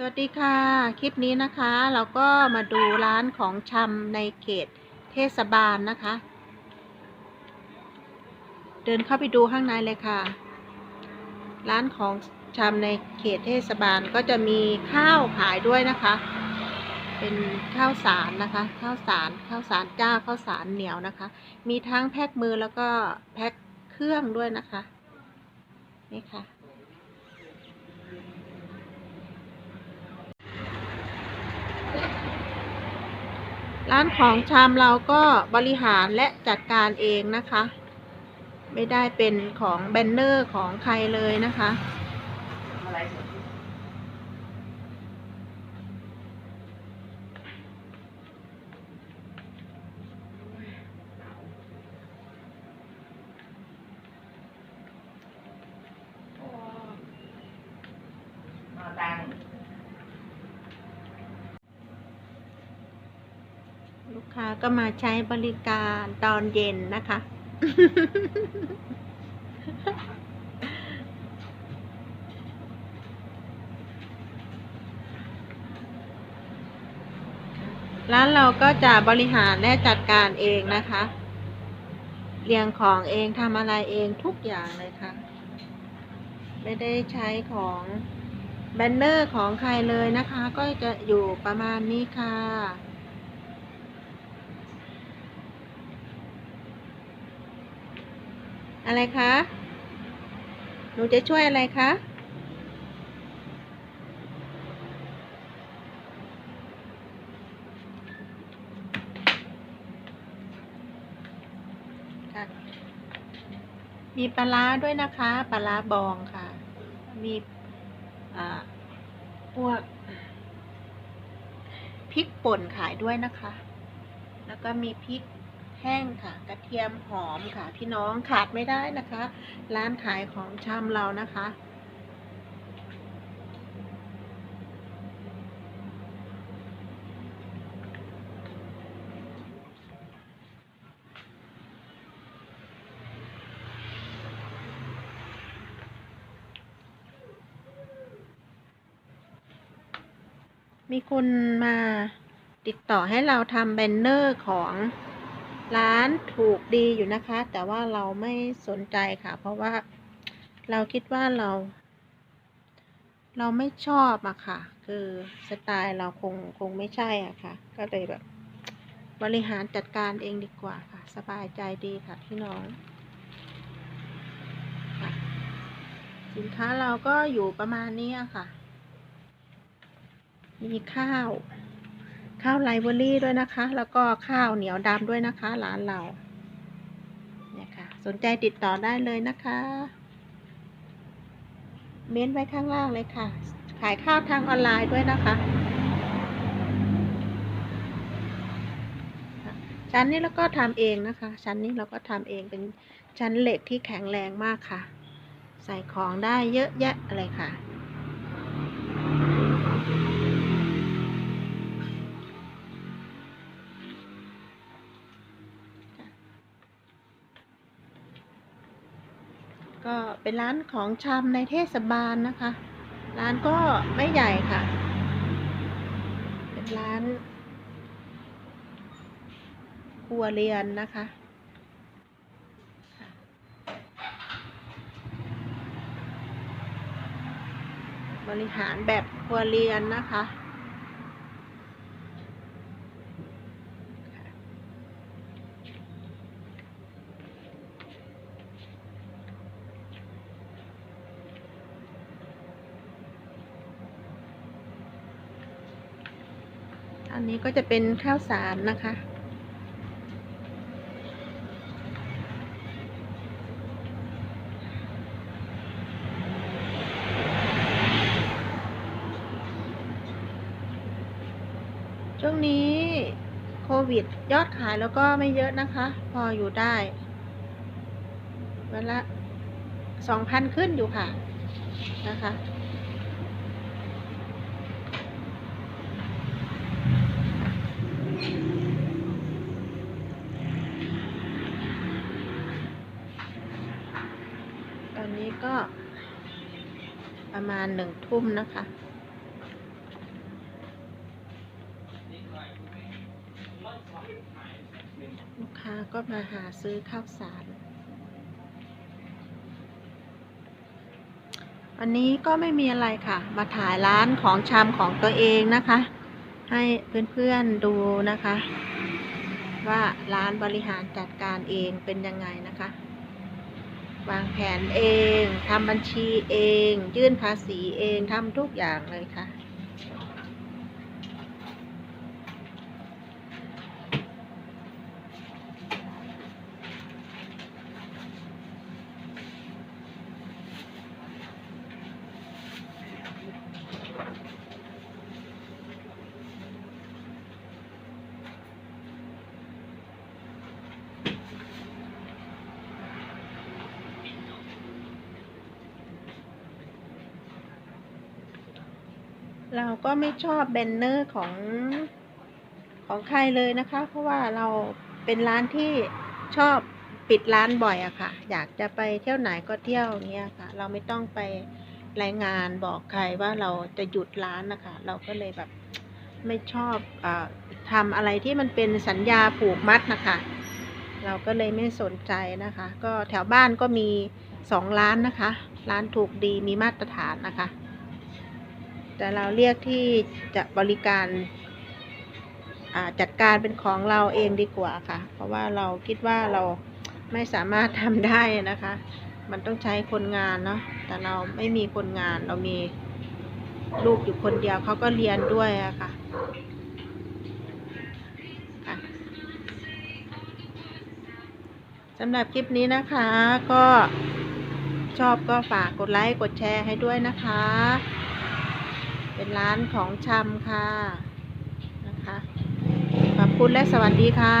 สวัสดีค่ะ คลิปนี้นะคะเราก็มาดูร้านของชำในเขตเทศบาลนะคะ เดินเข้าไปดูข้างในเลยค่ะ ร้านของชำในเขตเทศบาลก็จะมีข้าวขายด้วยนะคะ เป็นข้าวสารนะคะข้าวสารข้าวสารเจ้าข้าวสารเหนียวนะคะ มีทั้งแพ็คมือแล้วก็แพ็คเครื่องด้วยนะคะนี่ค่ะ ร้านของชามเราก็บริหารและจัดการเองนะคะ ไม่ได้เป็นของแบนเนอร์ของใครเลยนะคะ กค้าก็มาใช้บริการตอนเย็นนะคะ ร้านเราก็จะบริหารและจัดการเองนะคะ เรียงของเองทำอะไรเองทุกอย่างเลยค่ะ ไม่ได้ใช้ของแบนเนอร์ของใครเลยนะคะ ก็จะอยู่ประมาณนี้ค่ะ อะไรคะ หนูจะช่วยอะไรคะ มีปลาร้าด้วยนะคะ ปลาร้าบองค่ะ มีพวกพริกป่นขายด้วยนะคะ แล้วก็มีพริก แห้งค่ะ กระเทียมหอมค่ะ พี่น้องขาดไม่ได้นะคะ ร้านขายของชำเรานะคะ มีคนมาติดต่อให้เราทำแบนเนอร์ของ ร้านถูกดีอยู่นะคะ แต่ว่าเราไม่สนใจค่ะ เพราะว่าเราคิดว่าเรา เราไม่ชอบอะค่ะ คือสไตล์เราคงคงไม่ใช่อะค่ะ ก็เลยแบบ บริหารจัดการเองดีกว่าค่ะ สบายใจดีค่ะพี่น้องสินค้าเราก็อยู่ประมาณนี้ค่ะ มีข้าว ข้าวไลเวอรี่ด้วยนะคะ แล้วก็ข้าวเหนียวดำด้วยนะคะร้านเราเนี่ยค่ะ สนใจติดต่อได้เลยนะคะ เม้นไว้ข้างล่างเลยค่ะ ขายข้าวทางออนไลน์ด้วยนะคะชั้นนี้เราก็ทำเองนะคะ ชั้นนี้เราก็ทำเองเป็นชั้นเหล็กที่แข็งแรงมากค่ะ ใส่ของได้เยอะแยะเลยค่ะ ก็เป็นร้านของชำในเทศบาลนะคะ ร้านก็ไม่ใหญ่ค่ะ เป็นร้านครัวเรือนนะคะบริหารแบบครัวเรือนนะคะ อันนี้ก็จะเป็นข้าวสารนะคะ ช่วงนี้โควิดยอดขายแล้วก็ไม่เยอะนะคะ พออยู่ได้วันละสองพันขึ้นอยู่ค่ะนะคะ อนนี้ก็ ประมาณหนึ่งทุ่มนะคะ ลูกค้าก็มาหาซื้อข้าวสาร วันนี้ก็ไม่มีอะไรค่ะ มาถ่ายร้านของชามของตัวเองนะคะ ให้เพื่อนๆดูนะคะ ว่าร้านบริหารจัดการเองเป็นยังไงนะคะ วางแผนเองทำบัญชีเอง ยื่นภาษีเองทำทุกอย่างเลยค่ะ เราก็ไม่ชอบแบนเนอร์ของของใครเลยนะคะ เพราะว่าเราเป็นร้านที่ชอบปิดร้านบ่อยอะค่ะ อยากจะไปเที่ยวไหนก็เที่ยวอย่างเงี้ยค่ะ เราไม่ต้องไปรายงานบอกใครว่าเราจะหยุดร้านนะคะ เราก็เลยแบบไม่ชอบออทำอะไรที่มันเป็นสัญญาผูกมัดนะคะ เราก็เลยไม่สนใจนะคะ ก็แถวบ้านก็มีสองร้านนะคะ ร้านถูกดีมีมาตรฐานนะคะ แต่เราเรียกที่จะบริการาจัดการเป็นของเราเองดีกว่าค่ะ เพราะว่าเราคิดว่าเราไม่สามารถทำได้นะคะ มันต้องใช้คนงานเนาะ แต่เราไม่มีคนงาน เรามีลูกอยู่คนเดียวเขาก็เรียนด้วยอะค่ะสำหรับคลิปนี้นะคะก็ชอบก็ฝากกดไลค์กดแชร์ให้ด้วยนะคะ เป็นร้านของชำค่ะนะคะขอบคุณและสวัสดีค่ะ